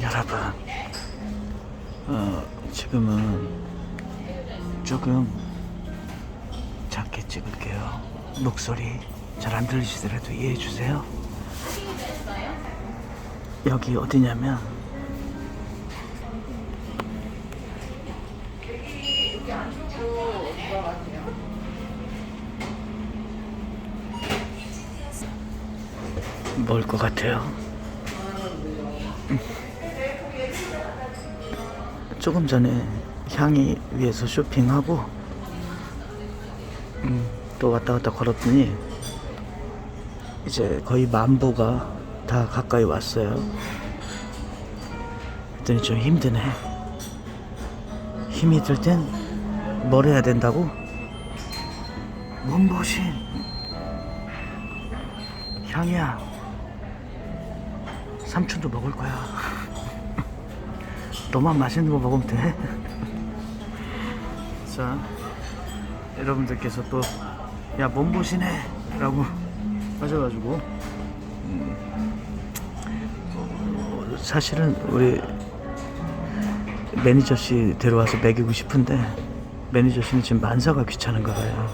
여러분, 어, 지금은 조금 작게 찍을게요. 목소리 잘 안 들리시더라도 이해해 주세요. 여기 어디냐면 뭘 것 같아요? 조금 전에 향이 위에서 쇼핑하고 음, 또 왔다 갔다 걸었더니 이제 거의 만보가 다 가까이 왔어요. 그랬더니 좀 힘드네. 힘이 들 땐 뭘 해야 된다고? 몸보신. 향이야. 삼촌도 먹을 거야. 너만 맛있는 거 먹으면 돼. 자, 여러분들께서 또, 야, 몸보신해! 라고 하셔가지고, 음, 어, 사실은 우리 매니저 씨 데려와서 먹이고 싶은데, 매니저 씨는 지금 만사가 귀찮은가 봐요.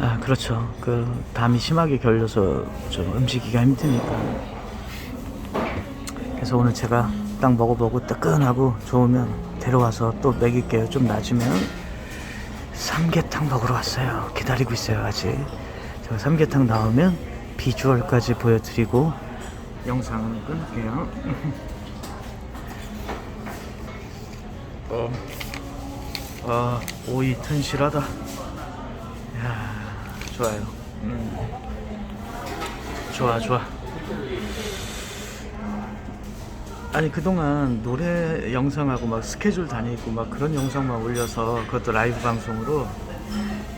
아, 그렇죠. 그, 담이 심하게 결려서 좀 움직이기가 힘드니까. 그래서 오늘 제가 딱 먹어보고 따끈하고 좋으면 데려와서 또 먹일게요. 좀 낮으면 삼계탕 먹으러 왔어요. 기다리고 있어요 아직. 제가 삼계탕 나오면 비주얼까지 보여드리고 영상을 끊을게요. 어, 아 오이 튼실하다. 야 좋아요. 음. 좋아 좋아. 아니 그동안 노래 영상하고 막 스케줄 다니고 막 그런 영상만 올려서 그것도 라이브 방송으로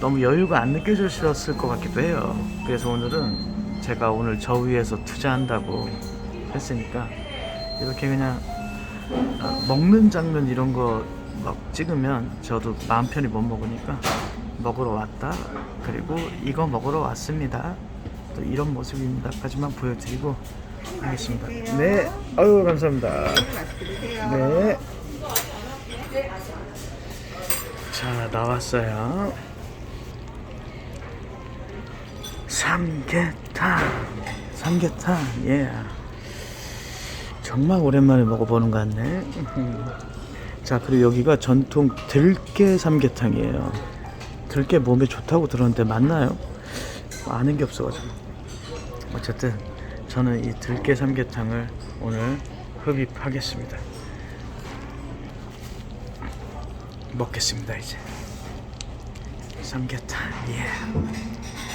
너무 여유가 안 느껴졌을 것 같기도 해요. 그래서 오늘은 제가 오늘 저 위에서 투자한다고 했으니까 이렇게 그냥 아, 먹는 장면 이런 거 막 찍으면 저도 마음 편히 못 먹으니까 먹으러 왔다. 그리고 이거 먹으러 왔습니다. 또 이런 모습입니다까지만 보여드리고 하겠습니다. 네, 아유 감사합니다. 네. 자 나왔어요. 삼계탕, 삼계탕, 예. 정말 오랜만에 먹어보는 것 같네. 자 그리고 여기가 전통 들깨 삼계탕이에요. 들깨 몸에 좋다고 들었는데 맞나요? 아는 게 없어가지고. 어쨌든 저는 이 들깨 삼계탕을 오늘 흡입하겠습니다. 먹겠습니다 이제. 삼계탕 예.